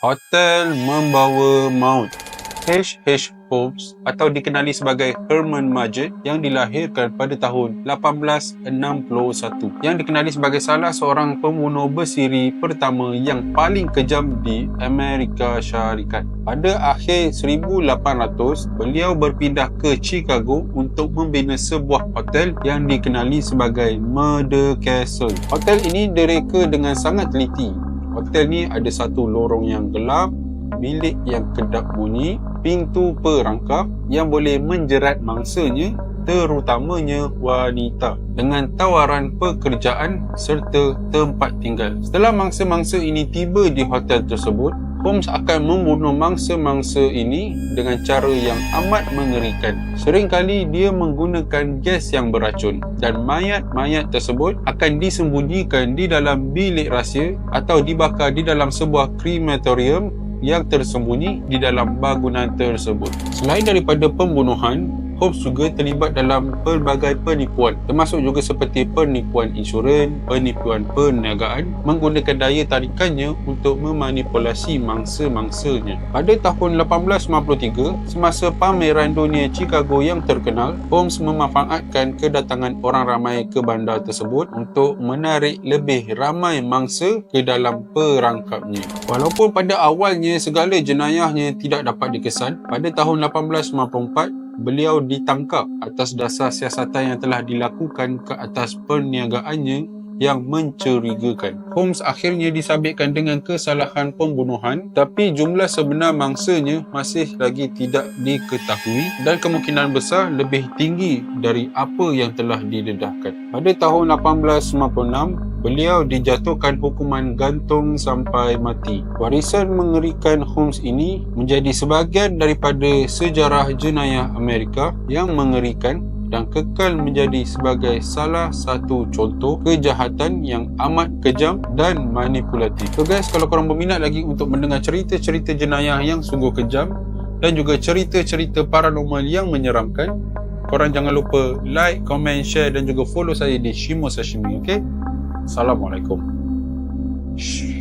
Hotel Membawa Maut H.H. Holmes atau dikenali sebagai Herman Mudgett yang dilahirkan pada tahun 1861 yang dikenali sebagai salah seorang pembunuh bersiri pertama yang paling kejam di Amerika Syarikat. Pada akhir 1800, beliau berpindah ke Chicago untuk membina sebuah hotel yang dikenali sebagai Murder Castle. Hotel ini direka dengan sangat teliti. Hotel ni ada satu lorong yang gelap, bilik yang kedap bunyi, pintu perangkap yang boleh menjerat mangsanya terutamanya wanita dengan tawaran pekerjaan serta tempat tinggal. Setelah mangsa-mangsa ini tiba di hotel tersebut, Holmes akan membunuh mangsa-mangsa ini dengan cara yang amat mengerikan. Seringkali dia menggunakan gas yang beracun dan mayat-mayat tersebut akan disembunyikan di dalam bilik rahsia atau dibakar di dalam sebuah krematorium yang tersembunyi di dalam bangunan tersebut. Selain daripada pembunuhan, Holmes juga terlibat dalam pelbagai penipuan termasuk juga seperti penipuan insurans, penipuan perniagaan menggunakan daya tarikannya untuk memanipulasi mangsa-mangsanya. Pada tahun 1853, semasa pameran dunia Chicago yang terkenal, Holmes memanfaatkan kedatangan orang ramai ke bandar tersebut untuk menarik lebih ramai mangsa ke dalam perangkapnya. Walaupun pada awalnya segala jenayahnya tidak dapat dikesan, pada tahun 1894 beliau ditangkap atas dasar siasatan yang telah dilakukan ke atas perniagaannya yang mencurigakan. Holmes akhirnya disabitkan dengan kesalahan pembunuhan tapi jumlah sebenar mangsanya masih lagi tidak diketahui dan kemungkinan besar lebih tinggi dari apa yang telah didedahkan. Pada tahun 1856, beliau dijatuhkan hukuman gantung sampai mati. Warisan mengerikan Holmes ini menjadi sebahagian daripada sejarah jenayah Amerika yang mengerikan dan kekal menjadi sebagai salah satu contoh kejahatan yang amat kejam dan manipulatif. So guys, kalau korang berminat lagi untuk mendengar cerita-cerita jenayah yang sungguh kejam dan juga cerita-cerita paranormal yang menyeramkan, korang jangan lupa like, comment, share dan juga follow saya di Shimo Sashimi, okay? Assalamualaikum. Shh.